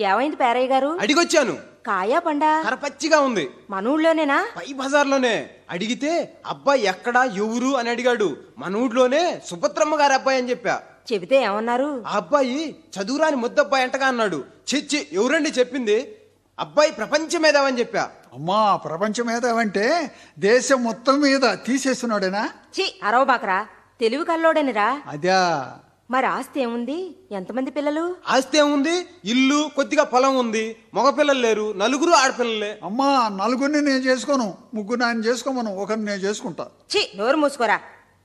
ఏమైంది పేరయ్య గారు? అడిగొచ్చాను. కాయా పండా? కరపచ్చిగా ఉంది. మన ఊళ్ళోనేనా పై బజార్లోనే. అడిగితే అబ్బాయి ఎక్కడా ఎవరు అని అడిగాడు. మన ఊళ్ళోనే సుభద్రమ్మ గారి అబ్బాయి అని చెప్పా. చెబితే ఏమన్నారు? ఆ అబ్బాయి చదువురాని ముద్దబ్బాయి అంటగా అన్నాడు. చిచ్చి ఎవరండి చెప్పింది? అబ్బాయి ప్రపంచం మేధావని చెప్పా. అమ్మా ప్రపంచం ఏదంటే దేశం మొత్తం మీద తీసేస్తున్నాడేనా? చి అరవబాకరా. తెలివి కల్లోడనిరా. అదా మరి ఆస్తి ఏముంది? ఎంతమంది పిల్లలు? ఆస్తి ఏముంది? ఇల్లు కొద్దిగా పొలం ఉంది. మగపిల్లలు లేరు. నలుగురు ఆడపిల్లలే. అమ్మా నలుగురిని నేను చేసుకోను. ముగ్గురు ఆయన చేసుకోమను. ఒకరిని నేను చేసుకుంటా. చి నోరు మూసుకోరా.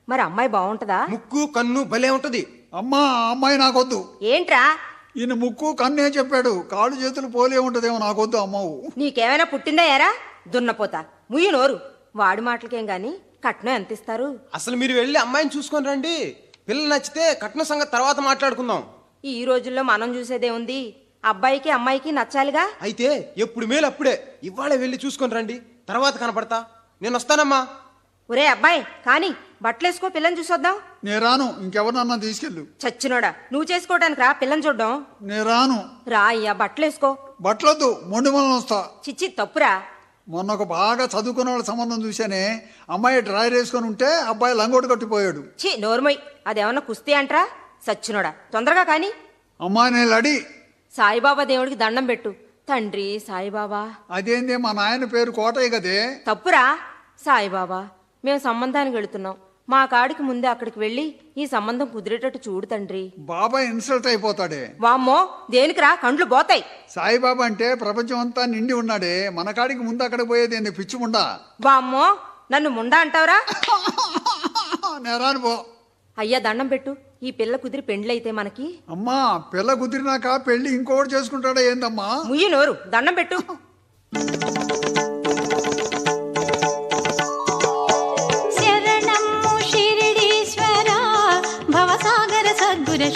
మరి అమ్మాయి బాగుంటదా ముక్కు కన్ను భలే ఉంటది. అమ్మా ఆ అమ్మాయి నాకొద్దు. ఏంట్రా? ఈయన ముక్కు కన్నే చెప్పాడు. కాళ్ళు చేతులు పోలే ఉంటదేమో నాకొద్దు అమ్మవు. నీకేమైనా పుట్టిందా ఎరా దున్నపోతా. ముయ్యి నోరు. వాడి మాటలకేం గాని కట్నం ఎంత ఇస్తారు అసలు మీరు వెళ్ళి అమ్మాయిని చూసుకొని రండి. పిల్ల నచ్చితే కట్న సంగతి తర్వాత మాట్లాడుకుందాం. ఈ రోజుల్లో మనం చూసేదే ఉంది. అబ్బాయికి అమ్మాయికి నచ్చాలిగా? అయితే ఎప్పుడు మేలు అప్పుడే. ఇవాళ వెళ్ళి చూసుకొని రండి. తర్వాత కనపడతా. నేను వస్తానమ్మా. ఒరే అబ్బాయి కానీ బట్టలేసుకో పిల్లని చూసొద్దాం. నేను రాను. ఇంకెవరినన్నా తీసుకెళ్ళు. చచ్చినోడా నువ్వు చేసుకోవడానికి రా పిల్లని చూడ్డం. నేను రాను. రా అయ్యా బట్టలేసుకో బట్టలొద్దు మొండి వస్తా. చిచ్చి తప్పురా. మొన్న ఒక బాగా చదువుకున్న వాళ్ళ సంబంధం చూశానే అమ్మాయి డ్రైర్ వేసుకొని ఉంటే అబ్బాయి లంగోటు కట్టిపోయాడు. చి నోర్మయ్ అదేమన్నా కుస్తీ అంట్రా? సచ్చినోడా తొందరగా కానీ. అమ్మాయి నేను లడి. సాయిబాబా దేవుడికి దండం పెట్టు. తండ్రి సాయిబాబా. అదేంది మా నాయన పేరు కోటయ్య కదే. తప్పురా సాయిబాబా మేము సంబంధానికి వెళుతున్నాం. మా కాడికి ముందే అక్కడికి వెళ్ళి ఈ సంబంధం కుదిరేటట్టు చూడు తండ్రి. బాబాయ్ ఇన్సల్ట్ అయిపోతాడే. వామ్మో దేనికిరా కండ్లు పోతాయి. సాయిబాబా అంటే ప్రపంచం అంతా నిండి ఉన్నాడే. మన కాడికి ముందు అక్కడికి పోయేది ఏంది? పిచ్చిముండా వామ్మో నన్ను ముండా అంటావురా? నేను రాను పో. అయ్యా దండం పెట్టు. ఈ పిల్ల కుదిరి పెండ్లైతే మనకి. అమ్మా పిల్ల కుదిరినాక పెళ్ళి ఇంకోటి చేసుకుంటాడా ఏందమ్మా? ముయ్యి నోరు దండం పెట్టు.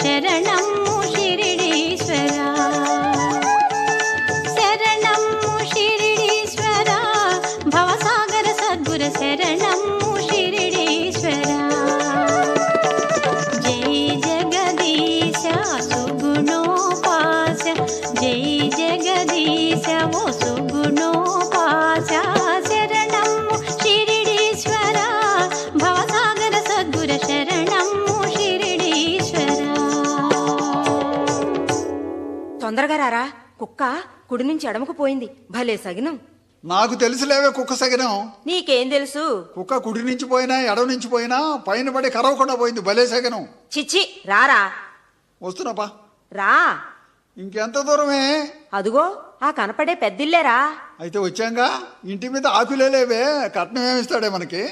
ശരണം తొందరగా రారా. కుక్క కుడి నుంచి ఎడమకు పోయింది. భలే సగినం. నాకు తెలుసులేవే కుక్క సగినం. నీకేం తెలుసు? కుక్క కుడి నుంచి పోయినా ఎడవ నుంచి పోయినా పైన పడి కరవకుండా పోయింది. భలే సగనం. చిచ్చి రారా. వస్తున్నాపా రా. ఇంకెంత దూరమే? అదుగో ఆ కనపడే పెద్దిల్లేరా అయితే వచ్చాంగా? ఇంటి మీద ఆకులేలేవే కట్నం ఏమిస్తాడే మనకి?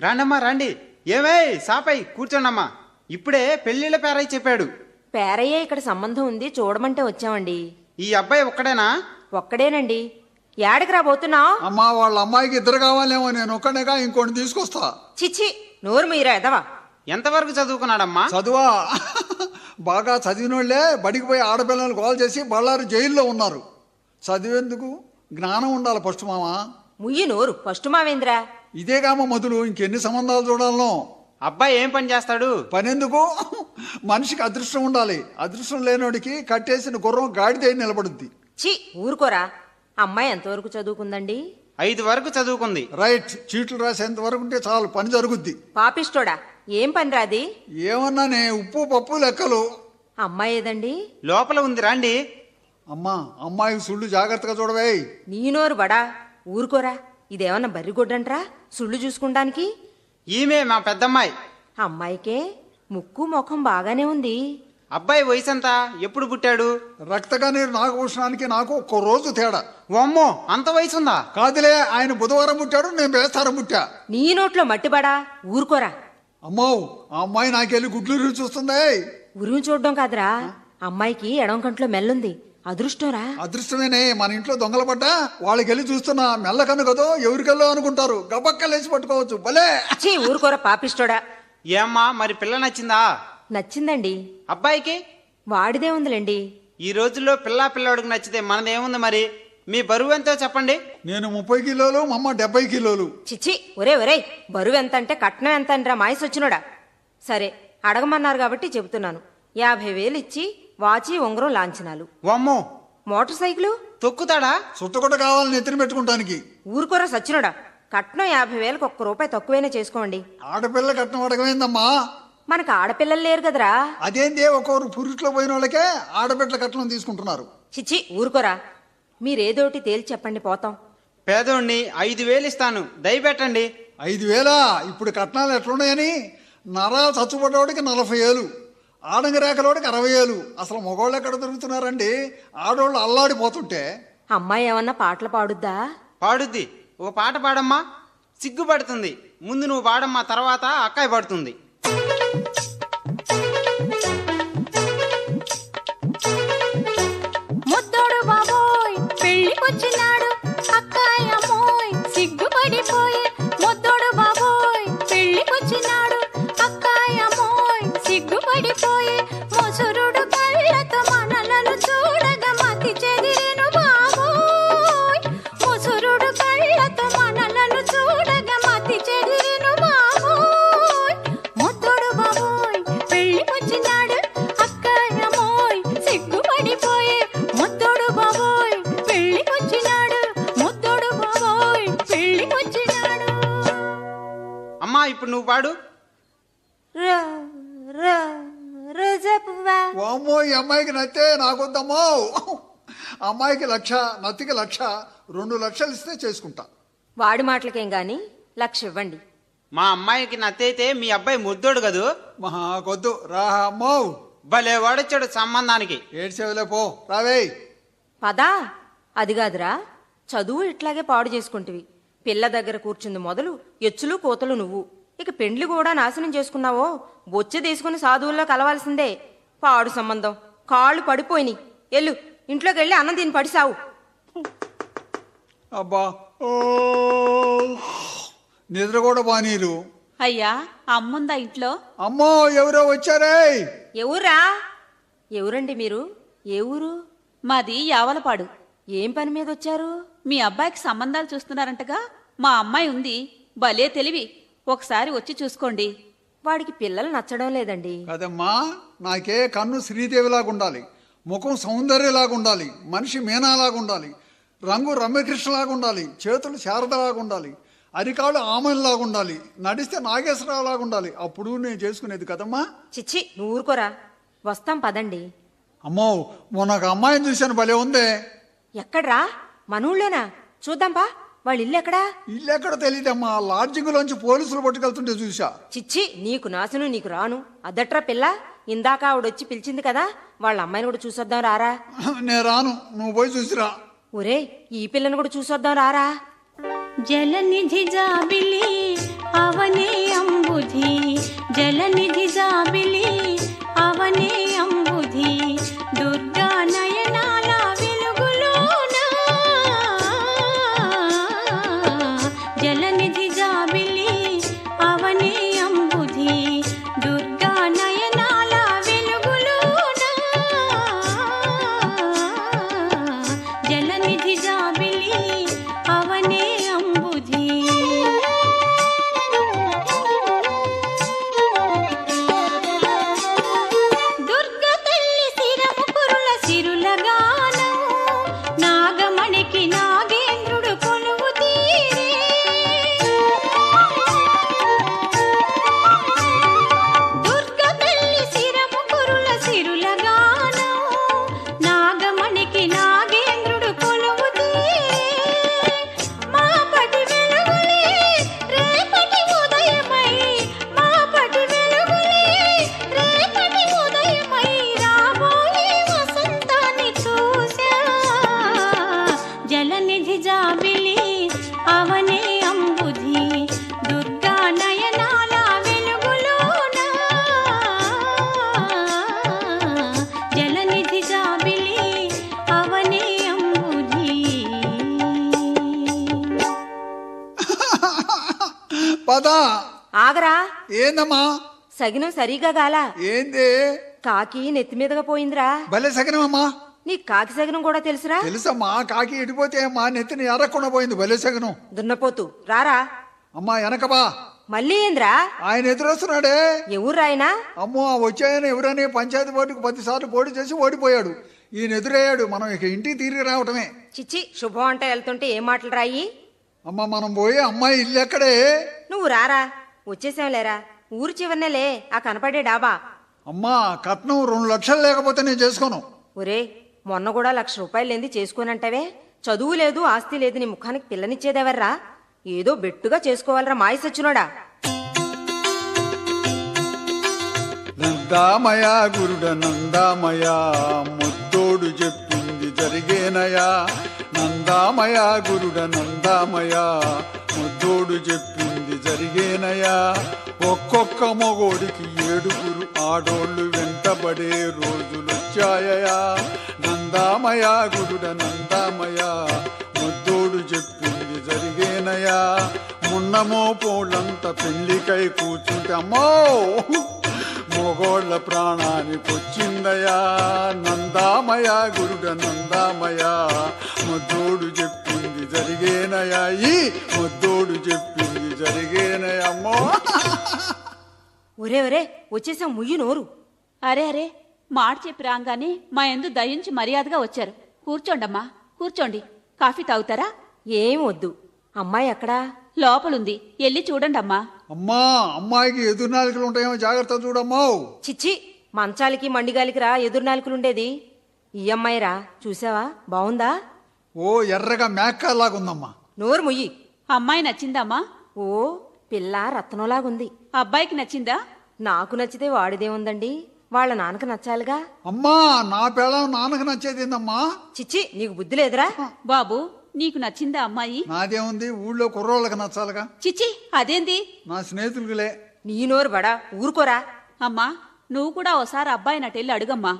రాండమ్మా రండి. ఏమై సాపై కూర్చోండమ్మా. ఇప్పుడే పెళ్ళిళ్ళ పేరై చెప్పాడు. పేరయ్య ఇక్కడ సంబంధం ఉంది చూడమంటే వచ్చామండి. ఈ అబ్బాయి ఒక్కడేనా? ఒక్కడేనండి. ఏడకి రాబోతున్నావు? అమ్మా వాళ్ళ అమ్మాయికి ఇద్దరు కావాలేమో నేను ఒక్కడేగా ఇంకోటి తీసుకొస్తా. చిచ్చి నోరు మీరా ఎదవా? ఎంతవరకు చదువుకున్నాడమ్మా? చదువా? బాగా చదివినోళ్ళే బడికి పోయి ఆడపిల్లలు కాల్ చేసి బళ్ళారు జైల్లో ఉన్నారు. చదివేందుకు జ్ఞానం ఉండాలి ఫస్ట్ మామ. ముయ్యి నోరు ఫస్ట్ మావేంద్రా? ఇదేగామ మొదలు ఇంకెన్ని సంబంధాలు చూడాలనో. అబ్బాయి ఏం పని చేస్తాడు? పనెందుకు? మనిషికి అదృష్టం ఉండాలి. అదృష్టం లేనోడికి కట్టేసిన గుర్రం గాడిద నిలబడుద్ది. చి ఊరుకోరా. అమ్మాయి ఎంతవరకు చదువుకుందండి? ఐదు వరకు చదువుకుంది. రైట్ చీట్లు రాసేంత వరకు ఉంటే చాలు పని జరుగుద్ది. పాపిష్టోడా ఏం పని రాది ఏమన్నానే ఉప్పు పప్పు లెక్కలు. అమ్మాయి ఏదండి? లోపల ఉంది రాండి. అమ్మా అమ్మాయి సుళ్ళు జాగ్రత్తగా చూడవే. నీ నోరు బడా ఊరుకోరా. ఇదేమన్నా బర్రిగొడ్డంట్రా సుళ్ళు చూసుకుంటానికి? ఈమె మా పెద్దమ్మాయి. అమ్మాయికే ముక్కు ముఖం బాగానే ఉంది. అబ్బాయి వయసు ఎంత ఎప్పుడు పుట్టాడు? రక్తగా నీరు నాగభూషణానికి నాకు ఒక్క రోజు తేడా. ఓమ్మో అంత వయసు ఉందా కాదులే ఆయన బుధవారం పుట్టాడు నేను బేస్తారం పుట్టా. నీ నోట్లో మట్టిబడా? ఊరుకోరా. అమ్మో ఆ అమ్మాయి నాకెళ్ళి గుడ్లు రుచి చూస్తుందే. ఉరుము చూడడం కాదురా. అమ్మాయికి ఎడం కంట్లో మెల్లుంది. అదృష్టంరా? అదృష్టమేనే మన ఇంట్లో దొంగలు పడ్డా వాళ్ళకి వెళ్ళి చూస్తున్నా మెల్లకన్ను కదో ఎవరికెళ్ళో అనుకుంటారు. గబక్కలేసి పట్టుకోవచ్చు భలే! చీ ఊరుకోరా పాపిష్టోడా. ఏమ్మా మరి పిల్ల నచ్చిందా? నచ్చిందండి. అబ్బాయికి? వాడిదే ఉందిలేండి. ఈ రోజుల్లో పిల్లా పిల్లోడికి నచ్చితే మనదేముంది మరి? మీ బరువు ఎంతో చెప్పండి. నేను ముప్పై కిలోలు మా అమ్మ డెబ్బై కిలోలు. చిచ్చి ఒరే ఒరే బరువు ఎంత అంటే కట్నం ఎంత అంటరా మాయస్ వచ్చినోడా సరే అడగమన్నారు కాబట్టి చెబుతున్నాను. యాభై వేలు ఇచ్చి వాచి ఉంగరం లాంఛనాలు. ఓమ్మో మోటార్ సైకిలు? తొక్కుతాడా? సుత్తకొట్ట కావాలని ఎత్తిన పెట్టుకుంటానికి. ఊరుకోరా సచ్చినోడా. కట్నం యాభై వేలకు ఒక్క రూపాయి తక్కువైనా చేసుకోండి. ఆడపిల్ల కట్నం అడగమైందమ్మా. మనకు ఆడపిల్లలు లేరు కదరా. అదేందే ఒక్కొక్కరు పురుట్లో పోయిన వాళ్ళకే ఆడబిడ్డల కట్నం తీసుకుంటున్నారు. చిచ్చి ఊరుకోరా. మీరేదోటి తేల్చి చెప్పండి పోతాం. పేదోడిని ఐదు వేలు ఇస్తాను. దయపెట్టండి ఐదు వేలా? ఇప్పుడు కట్నాలు ఎట్లున్నాయని? నరా చచ్చుపడ్డవాడికి నలభై ఏళ్ళు ఆడంగరేకలోడికి అరవై ఏళ్ళు అసలు మగవాళ్ళు ఎక్కడ దొరుకుతున్నారండి ఆడవాళ్ళు అల్లాడిపోతుంటే. అమ్మాయి ఏమన్నా పాటలు పాడుద్దా? పాడుద్ది. ఓ పాట పాడమ్మా. సిగ్గుపడుతుంది. ముందు నువ్వు పాడమ్మా తర్వాత అక్కాయి పడుతుంది. ముద్దోడు బాబోయ్ పెళ్ళికొచ్చినాడు అమ్మాయికి లక్ష నత్తికి లక్ష రెండు లక్షలు ఇస్తే చేసుకుంటా. వాడి మాటలకేం గాని లక్ష ఇవ్వండి. మా అమ్మాయికి నత్తైతే మీ అబ్బాయి ముద్దోడు కదూ? మహాకొద్దు రా అమ్మో భలే వాడొచ్చాడు సంబంధానికి. ఏడ్చేవలే పో రావే పదా అది కాదురా. చదువు ఇట్లాగే పాడు చేసుకుంటివి. పిల్ల దగ్గర కూర్చుంది మొదలు ఎచ్చులు కోతలు నువ్వు. ఇక పెండ్లి కూడా నాశనం చేసుకున్నావో? బొచ్చ తీసుకుని సాధువుల్లో కలవాల్సిందే. పాడు సంబంధం. కాళ్ళు పడిపోయినాయి. ఎల్లు ఇంట్లోకి వెళ్ళి అన్నం దీన్ని పడిసావు. అబ్బా. ఓ. నిద్ర కూడా బానీరు అయ్యా అమ్ముందా ఇంట్లో? అమ్మో ఎవరో వచ్చారే? ఎవరా ఎవరండి మీరు? ఏ ఊరు? మాది యావలపాడు. ఏం పని మీద వచ్చారు? మీ అబ్బాయికి సంబంధాలు చూస్తున్నారంటగా మా అమ్మాయి ఉంది. భలే తెలివి. ఒకసారి వచ్చి చూసుకోండి. వాడికి పిల్లలు నచ్చడం లేదండి. కదమ్మా నాకే కన్ను శ్రీదేవిలాగా ఉండాలి ముఖం సౌందర్యలాగా ఉండాలి మనిషి మీనాలాగా ఉండాలి రంగు రమ్యకృష్ణలాగా ఉండాలి చేతులు శారదలాగా ఉండాలి అరికాళ్ళు ఆమెలాగా ఉండాలి నడిస్తే నాగేశ్వరరావులాగా ఉండాలి అప్పుడు నేను చేసుకునేది కదమ్మా? చిచ్చి నువ్వు ఊరుకోరా. వస్తాం పదండి. అమ్మో మొన్న ఒక అమ్మాయిని చూశాను భలే ఉందే. ఎక్కడ్రా? మన ఊళ్ళోనా చూద్దాంపా వాళ్ళ ఇల్లు ఎక్కడా? ఇల్లు ఎక్కడ తెలియదమ్మా లాడ్జింగ్లోంచి పోలీసులు పట్టుకెళ్తుంటే చూసా చిచ్చి నీకు నాశను నీకు రాను. అదట్రా పిల్ల? ఇందాక ఆవిడొచ్చి పిలిచింది కదా. వాళ్ళ అమ్మాయిని కూడా చూసొద్దాం రారా? నేను రాను. నువ్వు పోయి చూసిరా. ఒరే ఈ పిల్లని కూడా చూసొద్దాం రారా? జలనిధి జాబిలి అవనే అంబుధి జలనిధి జాబిలి అవనే ఏందమ్మా? సగినం సరిగా గాల? ఏంది? కాకి నెత్తి మీదగా పోయిందిరా. భలే సగనమమ్మా. నీ కాకి సగినం కూడా తెలుసురా? తెలుసమ్మా కాకి ఇడిపోతే మా నెత్తిని ఎర్రకుండా పోయింది భలే సగనం. దున్నపోతు. రారా. అమ్మా వెనకబా మళ్ళీ ఏంద్రా? ఆయన ఎదురొస్తున్నాడే. ఎవరు రాయనా అమ్మో ఆ వచ్చాయని ఎవరని పంచాయతీ బోర్డుకు పదిసార్లు పోటీ చేసి ఓడిపోయాడు. ఈయన ఎదురయ్యాడు. మనం ఇక ఇంటికి తిరిగి రావటమే. చిచ్చి శుభం అంటే వెళ్తుంటే ఏం మాటలు రాయి? అమ్మ మనం పోయే అమ్మాయి ఇల్లు ఎక్కడే? నువ్వు రారా. వచ్చేసాం లేరా ఊరు చివరినేలే ఆ కనపడే డాబా. అమ్మా కట్నం రెండు లక్షలు లేకపోతే నేను చేసుకోను. ఒరే మొన్న కూడా లక్ష రూపాయలు లేంది చేసుకోనంటావే. చదువు లేదు ఆస్తి లేదు నీ ముఖానికి పిల్లనిచ్చేదెవర్రా? ఏదో బెట్టుగా చేసుకోవాలరా మాయ సచ్చినోడా? నందామయ గురుడ నందామయ ముత్తోడు చెప్పింది జరిగేనయా? నందామయ గురుడ నందామయ ముత్తోడు చెప్పింది జరిగేనయా? ఒక్కొక్క మొగోడికి ఏడుగురు ఆడోళ్ళు వెంటబడే రోజులొచ్చాయయా? నందామయ గురుడ నందామయ ముద్దోడు చెప్పింది జరిగేనయా? మున్నమో పోలంత పెళ్ళికై కూర్చుంటమ్మో మొగోళ్ళ మొగోళ్ళ ప్రాణానికొచ్చిందయా? నందామయ గురుడ నందామయ ముద్దోడు చెప్పింది జరిగేనయా? ఈ ముద్దోడు చెప్పింది జరిగేనయమ్మో ఒరే ఒరే వచ్చేసాం ముయ్యి నోరు. అరే అరే మాట చెప్పి రాగానే మా ఎందు దయించి మర్యాదగా వచ్చారు. కూర్చోండమ్మా కూర్చోండి. కాఫీ తాగుతారా? ఏం వద్దు. అమ్మాయి ఎక్కడా? లోపలుంది. ఎల్లి చూడండమ్మా. అమ్మా అమ్మాయికి ఎదురునాలికలు ఉంటాయేమో జాగ్రత్త చూడమ్మో. చిచ్చి మంచాలకి మండిగాలికి రా ఎదురు నాలుకలుండేది. ఈ అమ్మాయిరా చూసావా? బావుందా? ఓ ఎర్రగా మేక్కలాగుందమ్మా నోరు ముయ్యి. అమ్మాయి నచ్చిందమ్మా ఓ పిల్ల రత్నంలాగుంది. అబ్బాయికి నచ్చిందా? నాకు నచ్చితే వాడిదే ఉందండి. వాళ్ళ నాన్నకు నచ్చాలిగా. అమ్మా నా పేళం నాన్నకు నచ్చేదిందమ్మా చిచ్చి నీకు బుద్ధి లేదురా. బాబు నీకు నచ్చిందా అమ్మాయి? నాదేముంది? ఊళ్ళో కుర్రోళ్ళకి నచ్చాలిగా. చిచ్చి అదేంది? నా స్నేహితులకులే. నీ నోరు బడా ఊరుకోరా. అమ్మా నువ్వు కూడా ఓసారి అబ్బాయి నటెళ్ళి అడుగమ్మా.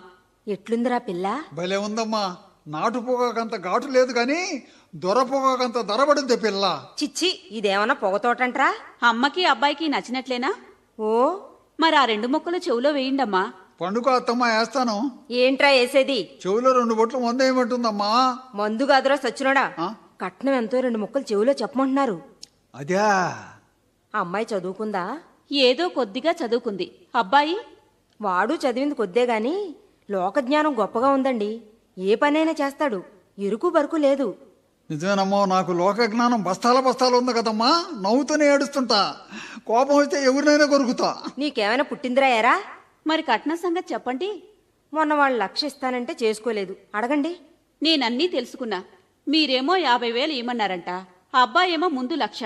ఎట్లుందిరా పిల్ల? భలే ఉందమ్మా. నాటు పొగాకంత ఘాటు లేదు కానీ దొర పొగాకంత దొరబడుద్ది పిల్ల. చిచ్చి ఇదేమన్నా పొగతోటంట్రా అమ్మకి అబ్బాయికి నచ్చినట్లేనా? ఓ. మరి ఆ రెండు ముక్కలు చెవులో వేయండమ్మా. పండుగ అత్తమ్మ వేస్తాను. ఏంట్రా వేసేది? చెవిలో రెండు బొట్లు మందేయమంటుందమ్మా మందు కాదురా సచ్చినోడా? కట్నం ఎంతో రెండు ముక్కలు చెవిలో చెప్పమంటున్నారు. అదే. అమ్మాయి చదువుకుందా? ఏదో కొద్దిగా చదువుకుంది. అబ్బాయి? వాడు చదివింది కొద్దే గాని లోకజ్ఞానం గొప్పగా ఉందండి. ఏ పనైనా చేస్తాడు. ఇరుకు బరుకు లేదు. నిజమేనమ్మా నాకు లోక జ్ఞానం బస్తాల బస్తాలు ఉంది కదమ్మా. నవ్వుతూనే ఏడుస్తుంటా. కోపం వస్తే ఎవరినైనా కొరుకుతా. నీకేమైనా పుట్టిందిరా ఎరా మరి కట్నం సంగతి చెప్పండి. మొన్న వాళ్ళు లక్ష ఇస్తానంటే చేసుకోలేదు. అడగండి. నేనన్నీ తెలుసుకున్నా. మీరేమో యాభై వేలు ఇమ్మన్నారంట ఆ అబ్బాయేమో ముందు లక్ష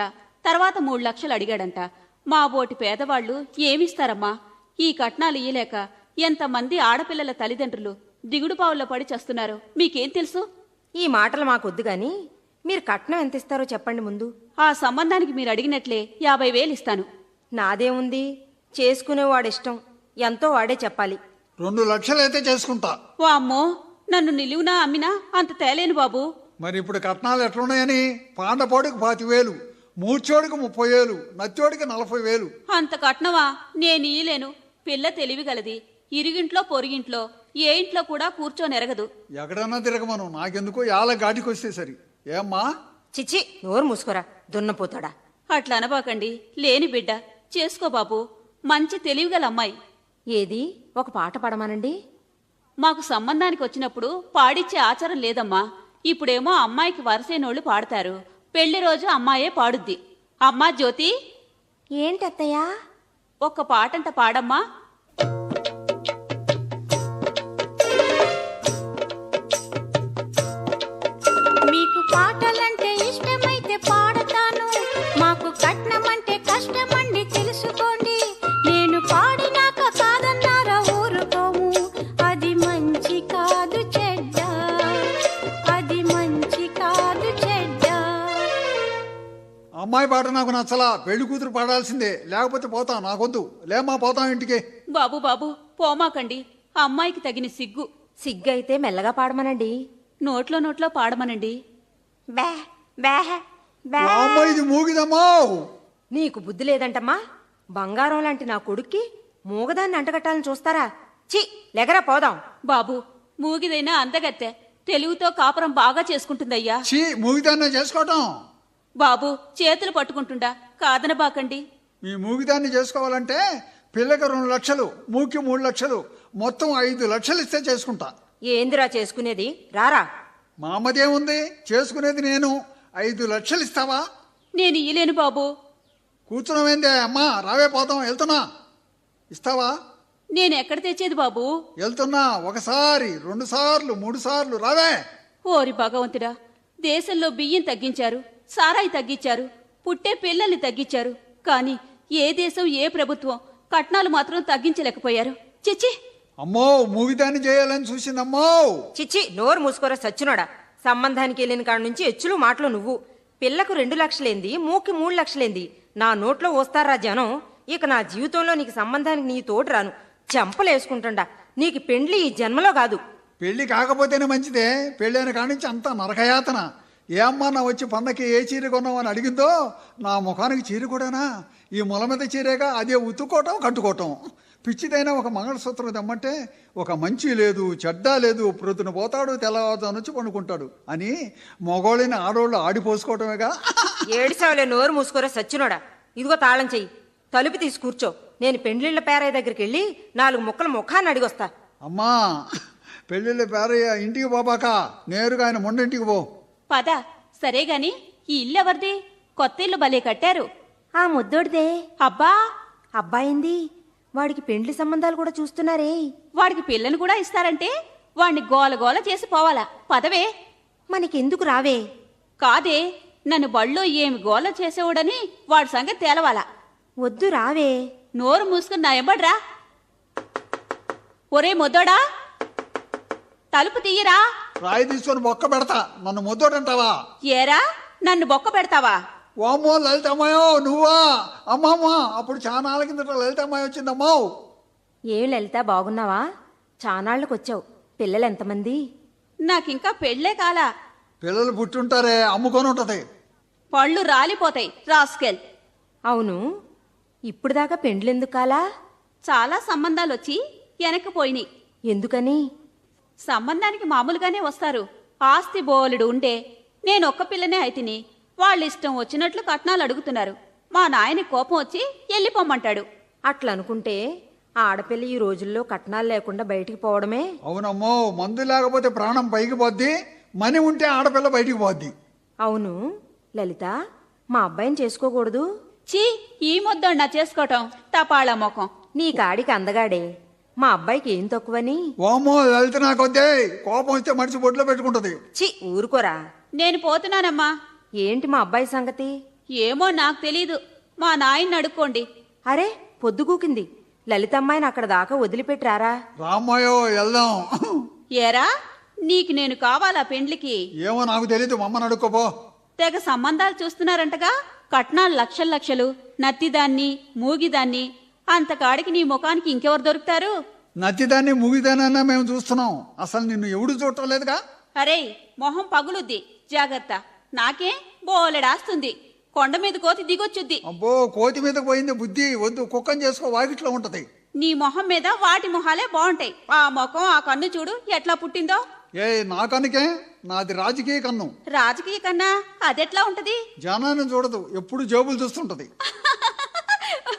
తర్వాత మూడు లక్షలు అడిగాడంట. మా బోటి పేదవాళ్ళు ఏమిస్తారమ్మా? ఈ కట్నాలు ఇయ్యలేక ఎంతమంది ఆడపిల్లల తల్లిదండ్రులు దిగుడు పావుల్లో పడి చస్తున్నారు. మీకేం తెలుసు? ఈ మాటలు మాకొద్దు గాని మీరు కట్నం ఎంత ఇస్తారో చెప్పండి ముందు. ఆ సంబంధానికి మీరు అడిగినట్లే యాభై వేలు ఇస్తాను. నాదేముంది? చేసుకునేవాడు ఇష్టం ఎంతో వాడే చెప్పాలి. రెండు లక్షలైతే చేసుకుంటా. ఓ అమ్మో నన్ను నిలువునా అమ్మినా అంత తేలేను బాబు. మరి ఇప్పుడు కట్నాలు ఎట్లున్నాయని? పాండపోడికి పాతి వేలు మూర్చోడికి ముప్పై వేలు నచ్చోడికి నలభై వేలు. అంత కట్నవా నేను ఇయ్యలేను పిల్ల తెలివిగలది. ఇరుగింట్లో పొరిగింట్లో ఏ ఇంట్లో కూడా కూర్చోనెరగదు ఎక్కడన్నా తిరగమను. నాకెందుకో యాల గాటికి వస్తే సరి. ఏమ్మా? చిచ్చి నోరు మూసుకోరా. దున్నపోతాడా? అట్లా అనబాకండి. లేని బిడ్డ. చేసుకో బాబు. మంచి తెలివిగల అమ్మాయి. ఏది? ఒక పాట పడమానండి? మాకు సంబంధానికి వచ్చినప్పుడు పాడిచ్చే ఆచారం లేదమ్మా. ఇప్పుడేమో అమ్మాయికి వరసైనోళ్ళు పాడతారు. పెళ్ళి రోజు అమ్మాయే పాడుద్ది. అమ్మా జ్యోతి. ఏంటి అత్తయ్యా ఒక్క పాటంట పాడమ్మా. అమ్మాయి పాట నాకు నచ్చలా. పెళ్ళి కూతురు పాడాల్సిందే. లేకపోతే పోతాం. నాకొద్దు. లేమ్మా పోతాం ఇంటికి. బాబు బాబు పోమాకండి. ఆ అమ్మాయికి తగిన సిగ్గు. సిగ్గు అయితే మెల్లగా పాడమనండి. నోట్లో నోట్లో పాడమనండి. బే బే బే. ఆ అమ్మాయి ఇది మూగిదమ్మా. నీకు బుద్ధి లేదంటమ్మా. బంగారం లాంటి నా కొడుక్కి మూగదాన్ని అంటగట్టాలని చూస్తారా? చి లెగరా పోదాం. బాబు మూగిదైనా అందగత్తె. తెలుగుతో కాపురం బాగా చేసుకుంటుందయ్యా. చీ మూగిదాన్నే చేసుకోవటం. బాబు చేతులు పట్టుకుంటుండా. కాదనబాకండి మీ మూగిదాన్ని చేసుకోవాలంటే పిల్లకి రెండు లక్షలు మూకి మూడు లక్షలు మొత్తం ఐదు లక్షలు ఇస్తే చేసుకుంటా. ఏందిరా చేసుకునేది? రారా. మా అమ్మదేముంది చేసుకునేది నేను. ఐదు లక్షలు ఇస్తావా? నేను ఇయ్యలేను బాబు. కూర్చున్నావేందే అమ్మా రావే పోతాం వెళ్తున్నా. ఇస్తావా? నేను ఎక్కడ తెచ్చేది బాబు? వెళ్తున్నా. ఒకసారి రెండు సార్లు మూడు సార్లు రావే. ఓరి భగవంతుడా దేశంలో బియ్యం తగ్గించారు. సారాయి తగ్గించారు పుట్టే పిల్లల్ని తగ్గించారు. కానీ ఏ దేశం ఏ ప్రభుత్వం కట్నాలు మాత్రం తగ్గించలేకపోయారు. చిచ్చి! అమ్మో మూగిదాన్ని చేయాలని చూసిందమ్మో! చిచ్చి నోరు మూసుకోరా సచ్చినోడా? సంబంధానికి వెళ్ళిన కాడ నుంచి ఎచ్చులు మాటలు నువ్వు. పిల్లకు రెండు లక్షలేంది మూకి మూడు లక్షలేంది. నా నోట్లో వస్తారా జనం? ఇక నా జీవితంలో నీకు సంబంధానికి నీ తోడు రాను. చెంపలేసుకుంటుండా నీకు పెండ్లి ఈ జన్మలో కాదు. పెళ్ళి కాకపోతేనే మంచిదే. పెళ్ళైన కానించి అంతా నరకయాతన. ఏ అమ్మా నా వచ్చి పండకి ఏ చీర కొన్నావు అని అడిగిందో నా ముఖానికి చీర కూడానా? ఈ మొల మీద చీరేగా అదే ఉతుక్కోవటం కట్టుకోవటం. పిచ్చిదైన ఒక మంగళసూత్రం తెమ్మంటే ఒక మంచి లేదు చెడ్డ లేదు ప్రొద్దున పోతాడు తెల్లవారుజాము నుంచి పండుకుంటాడు అని మగోళ్ళని ఆడోళ్ళు ఆడిపోసుకోవటమేగా? ఏడిసావులే నోరు మూసుకోరా సచ్చినోడా. ఇదిగో తాళం చెయ్యి. తలుపు తీసి కూర్చో. నేను పెండ్లిళ్ళ పేరయ్య దగ్గరికి వెళ్ళి నాలుగు ముక్కల ముఖాన్ని అడిగొస్తా. అమ్మా పెళ్ళిళ్ళ పేరయ్య ఇంటికి పోబాక నేరుగా ఆయన మొండింటికి పో. పద. సరే గాని ఈ ఇల్లు ఎవరిది కొత్త ఇల్లు భలే కట్టారు. ఆ ముద్దోడిదే. అబ్బా! అబ్బాయింది వాడికి పెండ్లి సంబంధాలు కూడా చూస్తున్నారే. వాడికి పిల్లని కూడా ఇస్తారంటే వాణ్ణి గోల గోల చేసి పోవాలా. పదవే. మనకెందుకు రావే? కాదే నన్ను బళ్ళో ఏమి గోల చేసేవాడని వాడి సంగతి తేలవాలా. వద్దు రావే. నోరు మూసుకుని నా ఎంబడ్రా ఒరే మొద్దోడా! తలుపు తీయరా? రాయి తీసుకొని బొక్క పెడతా. నన్ను ముద్దోడంటావా? ఏరా? నన్ను బొక్క పెడతావా? వామ్మో లలితమ్మాయో నువ్వా? అమ్మమ్మ అప్పుడు చాలా కిందట లలితమ్మాయి వచ్చిందమ్మో. ఏం లలిత బాగున్నావా? చానాళ్ళకి వచ్చావు పిల్లలు ఎంతమంది? నాకింకా పెళ్ళే కాలా. పిల్లలు పుట్టుంటారే అమ్ముకొని ఉంటది పళ్ళు రాలిపోతాయి. రాస్కెల్ అవును. ఇప్పుడు దాకా పెండ్లెందుకు కాలా? చాలా సంబంధాలు వచ్చి వెనక్కిపోయినాయి ఎందుకని? సంబంధానికి మామూలుగానే వస్తారు. ఆస్తి బోలెడు ఉండే నేను ఒక్క పిల్లనే అయితిని వాళ్ళ ఇష్టం వచ్చినట్లు కట్నాలు అడుగుతున్నారు. మా నాయన కోపం వచ్చి వెళ్ళిపోమ్మంటాడు అట్లా అనుకుంటే ఆడపిల్ల ఈ రోజుల్లో కట్నాలు లేకుండా బయటికి పోవడమే? అవునమ్మో మందు లేకపోతే ప్రాణం పైకి పోద్ది మని ఉంటే ఆడపిల్ల బయటికి పోద్ది. అవును లలిత మా అబ్బాయిని చేసుకోకూడదు? చీ ఈ ముద్ద నా చేసుకోవటం తపాళా ముఖం నీ కాడికి అందగాడే. మా అబ్బాయికి ఏం తక్కువని? వామ్మో లలిత నాకొద్దే కోపం వస్తే మనిషి బొట్లో పెట్టుకుంటది. చి ఊరుకోరా. నేను పోతున్నానమ్మా. ఏంటి మా అబ్బాయి సంగతి? ఏమో నాకు తెలీదు. మా నాయన్ని అడుక్కోండి. అరే పొద్దుగూకింది లలితమ్మాయిని అక్కడ దాకా వదిలిపెట్టారా? రామ్మాయో వెళ్దాం. ఏరా నీకు నేను కావాలా పెండ్లికి? ఏమో నాకు తెలీదు మమ్మని అడుక్కోపో తెగ సంబంధాలు చూస్తున్నారంటగా కట్నాలు లక్షలు లక్షలు. నత్తిదాన్ని మూగిదాన్ని అంతకాడికి నీ ముఖానికి ఇంకెవరు దొరుకుతారు? నచ్చిదాన్ని ముగిదానన్నా మేము చూస్తున్నాం. అసలు నిన్ను ఎవడు చూడటం లేదుగా? అరే మొహం పగులుద్ది. జాగ్రత్త. నాకే బోలెడాస్తుంది. కొండ మీద కోతి దిగొచ్చుద్ది. అబ్బో కోతి మీద పోయింది బుద్ధి. వద్దు కుక్కని చేసుకో వాకిట్లో ఉంటది. నీ మొహం మీద వాటి మొహాలే బాగుంటాయి. ఆ ముఖం ఆ కన్ను చూడు ఎట్లా పుట్టిందో. ఏ నా కనుకే నాది రాజకీయ కన్ను. రాజకీయ కన్నా అదెట్లా ఉంటది? జనాన్ని చూడదు. ఎప్పుడు జేబులు చూస్తుంటది.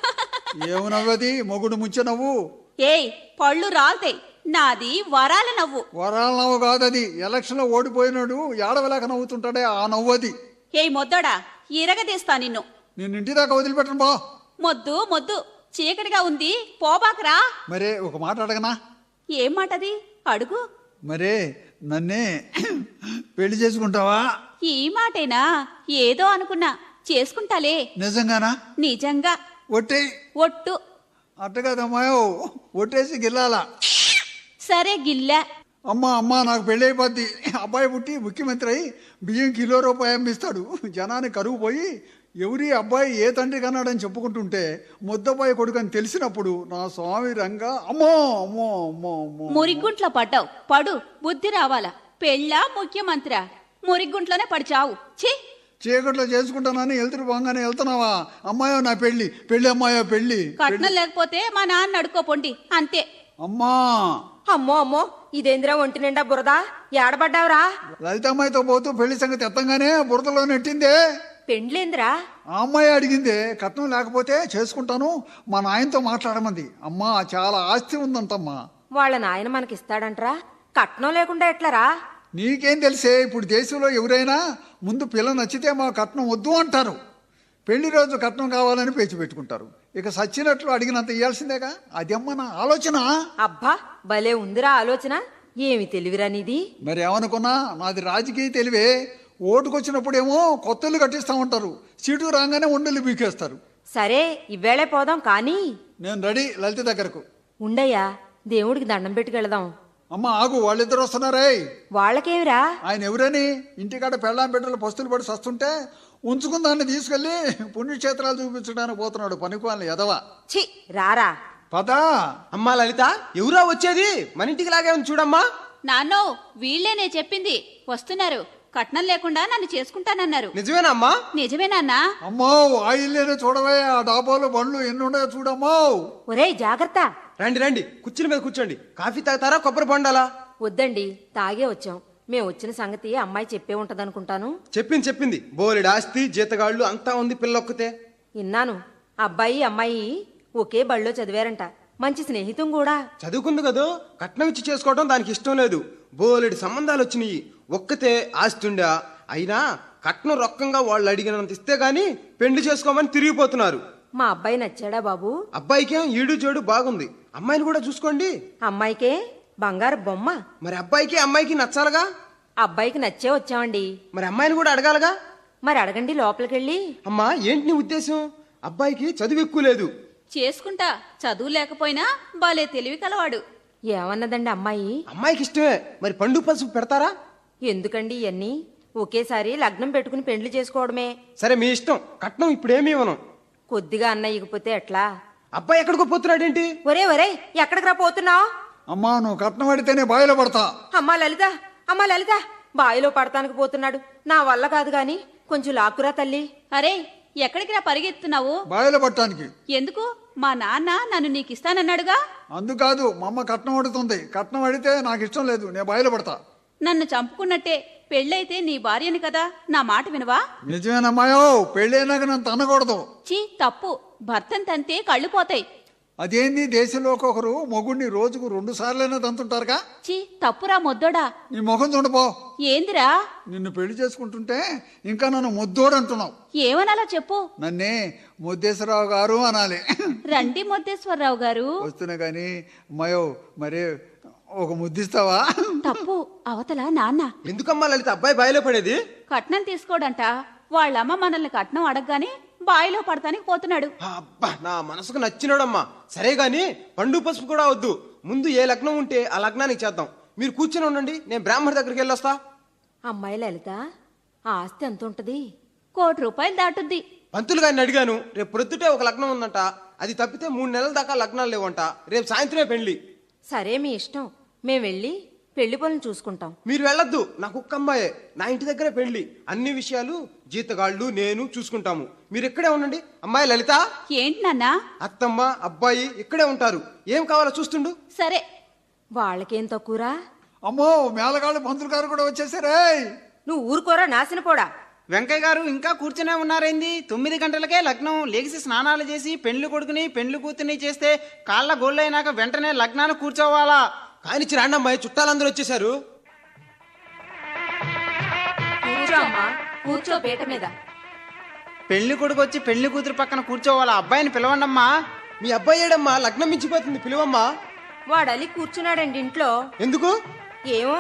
ఏమి నవ్వది మొగుడు ముంచె నవ్వు. ఏయ్ పళ్ళు రాలుతాయి. నాది వరాల నవ్వు. వరాల నవ్వు కాదది. ఎలక్షన్లో ఓడిపోయినాడు ఏడవలేక నవ్వుతుంటాడే ఆ నవ్వది. ఏయ్ మొద్దోడా ఇరగదీస్తా నిన్ను. నేను ఇంటి దాకా వదిలిపెట్టను బా. మొద్దు మొద్దు. చీకటిగా ఉంది పోబాకరా. మరే ఒక మాట అడగనా? ఏం మాటది? అడుగు. మరే నన్నే పెళ్ళి చేసుకుంటావా? ఈ మాటేనా? ఏదో అనుకున్నా. చేసుకుంటాలే. నిజంగానా? నిజంగా. ఒట్టే. ఒట్టు. అట్టగదమ్మాయో ఒట్టేసి గిల్లాలా. సరే గిల్లా. అమ్మ అమ్మ నాకు పెళ్ళి అయిపోద్ది అబ్బాయి పుట్టి ముఖ్యమంత్రి అయి బియ్యం కిలో రూపాయి అమ్మిస్తాడు. జనాన్ని కరువు పోయి ఎవరి అబ్బాయి ఏ తండ్రి కన్నాడని చెప్పుకుంటుంటే ముద్దబ్బాయి కొడుకు అని తెలిసినప్పుడు నా స్వామి రంగా అమ్మో అమ్మో అమ్మో అమ్మో మురిగ్గుంట్లో పడ్డావు. పడు బుద్ధి రావాలా? పెళ్ళా ముఖ్యమంత్రా? మురిగ్గుంట్లోనే పడిచావు. ఛీ! చీకట్లో చేసుకుంటానని వెళ్తురు పోగానే వెళ్తున్నావా? అమ్మాయో నా పెళ్ళి? పెళ్ళి అమ్మాయో పెళ్ళి? కట్నం లేకపోతే మా నాన్న అడుక్కోపోండి అంతే. అమ్మా! అమ్మో అమ్మో ఇదేంద్రా ఒంటి నిండా బురదా? ఏడబడ్డావురా? లలితమ్మాయితో పోతూ పెళ్ళి సంగతి ఎత్తంగానే బురదలో నెట్టిందే. పెండ్లేంద్రా? ఆ అమ్మాయి అడిగిందే కట్నం లేకపోతే చేసుకుంటాను మా నాయనతో మాట్లాడమంది. అమ్మా చాలా ఆస్తి ఉందంటమ్మా. వాళ్ళ నాయన మనకిస్తాడంట్రా? కట్నం లేకుండా ఎట్లరా? నీకేం తెలిసే? ఇప్పుడు దేశంలో ఎవరైనా ముందు పిల్ల నచ్చితే మా కట్నం వద్దు అంటారు. పెళ్ళి రోజు కట్నం కావాలని పేచి పెట్టుకుంటారు. ఇక సచ్చినట్లు అడిగినంత ఇవ్వాల్సిందేగా అదమ్మ నా ఆలోచన. అబ్బా భలే ఉందిరా ఆలోచన. ఏమి తెలివిరా నీది? మరి ఏమనుకున్నా? నాది రాజకీయ తెలివే. ఓటుకొచ్చినప్పుడేమో కొత్తలు కట్టిస్తా ఉంటారు సీటు రాగానే ఉండలు బీకేస్తారు సరే ఇవ్వేళే పోదాం కానీ. నేను రెడీ లలిత దగ్గరకు. ఉండయ్యా దేవుడికి దండం పెట్టుకెళదాం. అమ్మ ఆగు వాళ్ళిద్దరు వస్తున్నారే. వాళ్ళకేమిరా? ఆయన ఎవరని? ఇంటికాడ పెళ్ళాం బిడ్డలు పస్తులు పడి సస్తుంటే ఉంచుకున్న దాన్ని తీసుకెళ్ళి పుణ్యక్షేత్రాలు చూపించడానికి పోతున్నాడు పనికివాళ్ళని ఎదవ చి రారా. పదా. అమ్మా లలిత ఎవరా వచ్చేది? మన ఇంటికి లాగే ఉంది చూడమ్మా. నాన్నో వీళ్ళేనే చెప్పింది. వస్తున్నారు. కట్నం లేకుండా నన్ను చేసుకుంటానన్నారు. నిజమేనా అమ్మా నిజమే నాన్నా. అమ్మో ఆ ఇల్లేనే చూడవే ఆ డాబాలు బండ్లు ఎన్ని ఉన్నాయో చూడమ్మో. ఒరేయ్ జాగ్రత్త. రండి రండి కుర్చీల మీద కూర్చోండి. కాఫీ తాగుతారా కొబ్బరి బొండాలా? వద్దండి తాగే వచ్చాం. మేము వచ్చిన సంగతి అమ్మాయి చెప్పే ఉంటదనుకుంటాను. చెప్పింది చెప్పింది. బోలెడు ఆస్తి జీతగాళ్ళు అంతా ఉంది పిల్లొక్కతే. విన్నాను అబ్బాయి అమ్మాయి ఒకే బళ్ళో చదివారంట. మంచి స్నేహితం కూడా. చదువుకుంది కదో? కట్నం ఇచ్చి చేసుకోవడం దానికి ఇష్టం లేదు. బోలెడు సంబంధాలు వచ్చినాయి. ఒక్కతే ఆస్తుండా అయినా కట్నం రొక్కంగా వాళ్ళు అడిగినంత ఇస్తే గాని పెళ్ళి చేసుకోమని తిరిగిపోతున్నారు. మా అబ్బాయి నచ్చాడా బాబు? అబ్బాయికేం ఈడు చెడు బాగుంది. అమ్మాయిని కూడా చూసుకోండి. అమ్మాయికే బంగారు బొమ్మ? మరి అబ్బాయికి అమ్మాయికి నచ్చాలగా? అబ్బాయికి నచ్చే వచ్చామండి. మరి అమ్మాయిని కూడా అడగాలగా? మరి అడగండి లోపలికెళ్ళి. అమ్మా ఏంటి నీ ఉద్దేశం? అబ్బాయికి చదువు ఎక్కువ లేదు. చేసుకుంటా చదువు లేకపోయినా బాలే తెలివి కలవాడు. ఏమన్నదండి అమ్మాయి? అమ్మాయికి ఇష్టమే. మరి పండు పసుపు పెడతారా? ఎందుకండి ఇవన్నీ ఒకేసారి లగ్నం పెట్టుకుని పెండ్లి చేసుకోవడమే. సరే మీ ఇష్టం. కట్నం ఇప్పుడేమి ఇవ్వను. కొద్దిగా అన్న ఇగిపోతే ఎట్లా? అబ్బాయి ఎక్కడికో పోతున్నాడేంటి? ఒరే ఒరే ఎక్కడికి రా పోతున్నావు? అమ్మా నువ్వు కట్నం పడితేనే బాయిలో పడతా. అమ్మా లలిత అమ్మా లలిత బావిలో పడతానికి పోతున్నాడు. నా వల్ల కాదు గాని కొంచెం లాక్కురా తల్లి. అరే ఎక్కడికి రా పరిగెత్తున్నావు? బాయిలో పట్టడానికి ఎందుకు? మా నాన్న నన్ను నీకిస్తానన్నాడుగా అందుకాదు మా అమ్మ కట్నం అడుగుతుంది. కట్నం అడిగితే నాకు ఇష్టం లేదు. నేను బాయిలో పడతా. నన్ను చంపుకున్నట్టే పెళ్ళైతే నీ భార్యని కదా నా మాట వినవా? నిజమేనమ్మాయో పెళ్ళైనాక నన్ను తన్నకూడదు. చీ తప్పు. భర్తను తంతే కళ్ళు పోతాయి. అదేంది దేశంలో ఒకరు మొగుడిని రోజుకు రెండు సార్లైనా తంతుంటారుగా? చీ తప్పురా మొద్దోడా. నీ ముఖం చూడపో ఏందిరా? నిన్ను పెళ్ళి చేసుకుంటుంటే ఇంకా నన్ను ముద్దోడు అంటున్నావు. ఏమనాలా చెప్పు? నన్నే ముద్దేశ్వరరావు గారు అనాలి. రండి మొద్దేశ్వరరావు గారు. వస్తున్నా కానీ అమ్మాయో మరి ఒక ముద్దిస్తావా? తప్పు అవతల నాన్న. ఎందుకమ్మా లలిత అబ్బాయి బాయిలో పడేది? కట్నం తీసుకోడంట. వాళ్ళమ్మ మనల్ని కట్నం అడగగానే బాయిలో పడతానికి పోతున్నాడు. అబ్బా నా మనసుకు నచ్చినాడమ్మా. సరే గాని పండు పసుపు కూడా వద్దు. ముందు ఏ లగ్నం ఉంటే ఆ లగ్నానికి చేద్దాం. మీరు కూర్చొని ఉండండి నేను బ్రాహ్మణ దగ్గరికి వెళ్ళొస్తా. అమ్మాయి లలిత ఆ ఆస్తి ఎంత ఉంటది? కోటి రూపాయలు దాటుద్ది. పంతులు గారిని అడిగాను రేపు ప్రొద్దుటే ఒక లగ్నం ఉందంట. అది తప్పితే మూడు నెలల దాకా లగ్నాలు లేవంట. రేపు సాయంత్రమే పెళ్ళి సరే మీ ఇష్టం. మేం వెళ్ళి పెళ్ళి పనులు చూసుకుంటాం. మీరు వెళ్ళొద్దు. నా కుక్క అమ్మాయే. నా ఇంటి దగ్గరే పెళ్ళి. అన్ని విషయాలు జీతగాళ్ళు నేను చూసుకుంటాము. మీరు ఇక్కడే ఉండండి. అమ్మాయి లలిత. ఏంటి నాన్న? అత్తమ్మ అబ్బాయి ఇక్కడే ఉంటారు. ఏం కావాలో చూస్తుండు. సరే. వాళ్ళకేం తక్కువరా? అమ్మో మేళగాళ్ళు పంతులు గారు కూడా వచ్చేసారే. నువ్వు ఊరుకోరా నాశన పోడా? వెంకయ్య గారు ఇంకా కూర్చునే ఉన్నారేంది? తొమ్మిది గంటలకే లగ్నం. లేచి స్నానాలు చేసి పెండ్లి కొడుకుని పెండ్లి కూతుర్ని చేస్తే కాళ్ళ గోళ్ళైనాక వెంటనే లగ్నాన్ని కూర్చోవాలా? కానిచ్చి రాండి అమ్మాయి చుట్టాలందరూ వచ్చేసారు కూర్చో అమ్మా కూర్చో పీట మీద. పెళ్ళి కొడుకు వచ్చి పెళ్ళి కూతురు పక్కన కూర్చోవాలా? అబ్బాయిని పిలవండమ్మా. మీ అబ్బాయి ఏడమ్మా? లగ్నం మించిపోతుంది పిలువమ్మా. వాడు అలి కూర్చున్నాడండి ఇంట్లో. ఎందుకు? ఏమో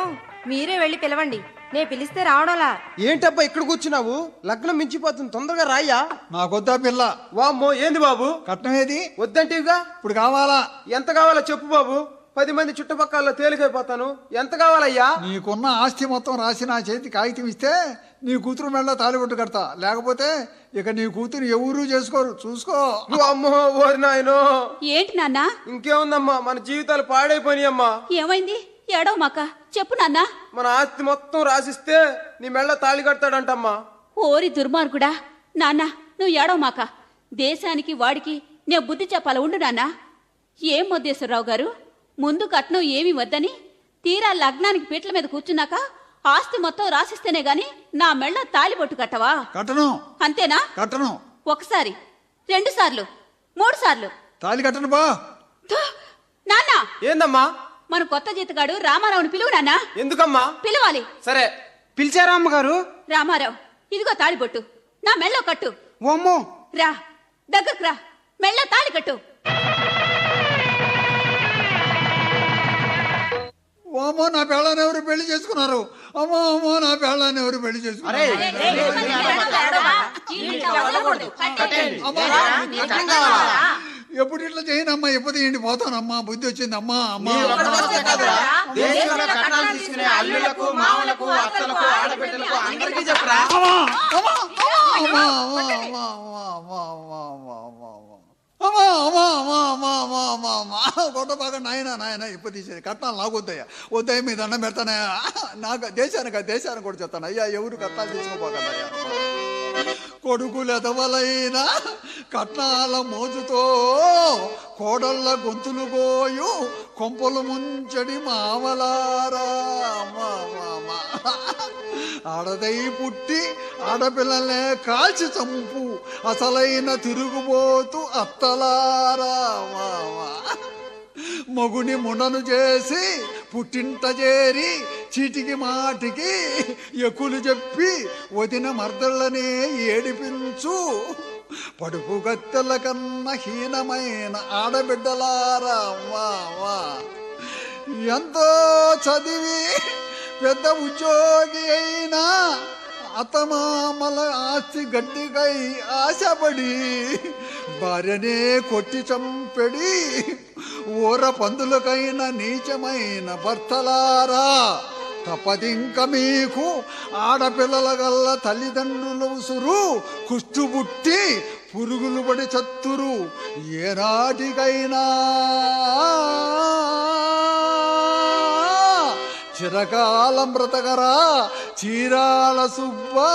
మీరే వెళ్ళి పిలవండి. నే పిలిస్తే రావడంలా. ఏంటబ్బా ఇక్కడ కూర్చున్నావు? లగ్నం మించిపోతుంది తొందరగా రాయ్యా. నాకొద్దా పిల్ల? వామ్మో ఏంది బాబు? కట్నం ఏది? వద్దంటివిగా ఇప్పుడు కావాలా? ఎంత కావాలో చెప్పు బాబు. పది మంది చుట్టుపక్కల తేలికైపోతాను. ఎంత కావాలయ్యా? నీకున్న ఆస్తి మొత్తం రాసి నా చేతి కాగితం ఇస్తే నీ కూతురు మెళ్ళ తాలిబొట్టు కడతా. లేకపోతే ఇక నీ కూతురు ఎవరూ చేసుకోరు. చూసుకో. అమ్మో ఓరి నాయనో. ఏంటి నాన్న? ఇంకేముందమ్మా? మన జీవితాలు పాడైపోయినాయమ్మా ఏమైంది? ఏడవ మాక? చెప్పు నాన్న. మన ఆస్తి మొత్తం రాసిస్తే నీ మెళ్ళ తాళి కడతాడంటమ్మా. ఓరి దుర్మార్గుడా. నాన్న నువ్వు ఏడవ మాక? దేశానికి వాడికి నే బుద్ధి చెప్పాల? ఉండు నాన్న. ఏం మొద్దేశ్వరరావు గారు? ముందు కట్నం ఏమి వద్దని తీరా లగ్నానికి పీటల మీద కూర్చున్నాక ఆస్తి మొత్తం రాసిస్తేనే గాని నా మెళ్ళ తాలిబొట్టు కట్టవా? కట్టను. అంతేనా? కట్టను. ఒకసారి రెండు సార్లు మూడు సార్లు. తాలి కట్టను బా! నాన్న. ఏందమ్మా? మన కొత్త జీతగాడు రామారావుని పిలువు నాన్నా. ఎందుకమ్మా? పిలవాలి. సరే. పిలిచారా అమ్మగారు? రామారావు ఇదిగో తాళిబొట్టు నా మెళ్ళో కట్టు. ఓమ్మో. రా దగ్గరకు రా. మెళ్ళ తాళి కట్టు. అమ్మో నా పెళ్ళాన్ని ఎవరు పెళ్ళి చేసుకున్నారు? అమ్మో అమ్మో నా పెళ్ళాన్ని ఎవరు పెళ్ళి చేసుకున్నారు? అమ్మా, ఎప్పుడు ఇట్లా చేయనమ్మా ఎప్పుడు ఏంటి పోతానమ్మా బుద్ధి వచ్చిందమ్మా అమ్మా తీసుకునే అల్లులకు మామలకు అత్తలకు ఆడబిడ్డలకు అందరికీ చెప్పరా? నాయన నాయన ఇప్పుడు తీసేది కట్నాలు నాకు వద్దయ్యా. వద్దయ్య మీ దండం పెడతానయ్యా. నాకు దేశానికి దేశానికి కూడా చెప్తాను. అయ్యా ఎవరు కట్నాలు తీసుకోపోకన్నాయా కొడుకులెదవలైన కట్నాల మోజుతో కోడళ్ళ గొంతులు గోయు కొంపలు ముంచడి మావలారా ఆడదై పుట్టి ఆడపిల్లలే కాల్చి చంపు అసలైన తిరుగుబోతు అత్తలారా. మావా మొగుని మునను చేసి పుట్టింట చేరి చీటికి మాటికి ఎక్కులు చెప్పి వదిన మర్దళ్ళనే ఏడిపించు. పడుపు గత్తెల కన్నా హీనమైన ఆడబిడ్డలారా వా వా. ఎంతో చదివి పెద్ద ఉద్యోగి అయినా అతమామల ఆస్తి గడ్డికై ఆశపడి భార్యనే కొట్టి చంపెడి ఊర పందులకైన నీచమైన భర్తలారా. తపదింక మీకు ఆడపిల్లల గల్ల తల్లిదండ్రులు ఉసురు కుష్టుబుట్టి పురుగులు పడి చత్తురు. ఏనాటికైనా చిరకాలం బ్రతకరా చీరాల సుబ్బా.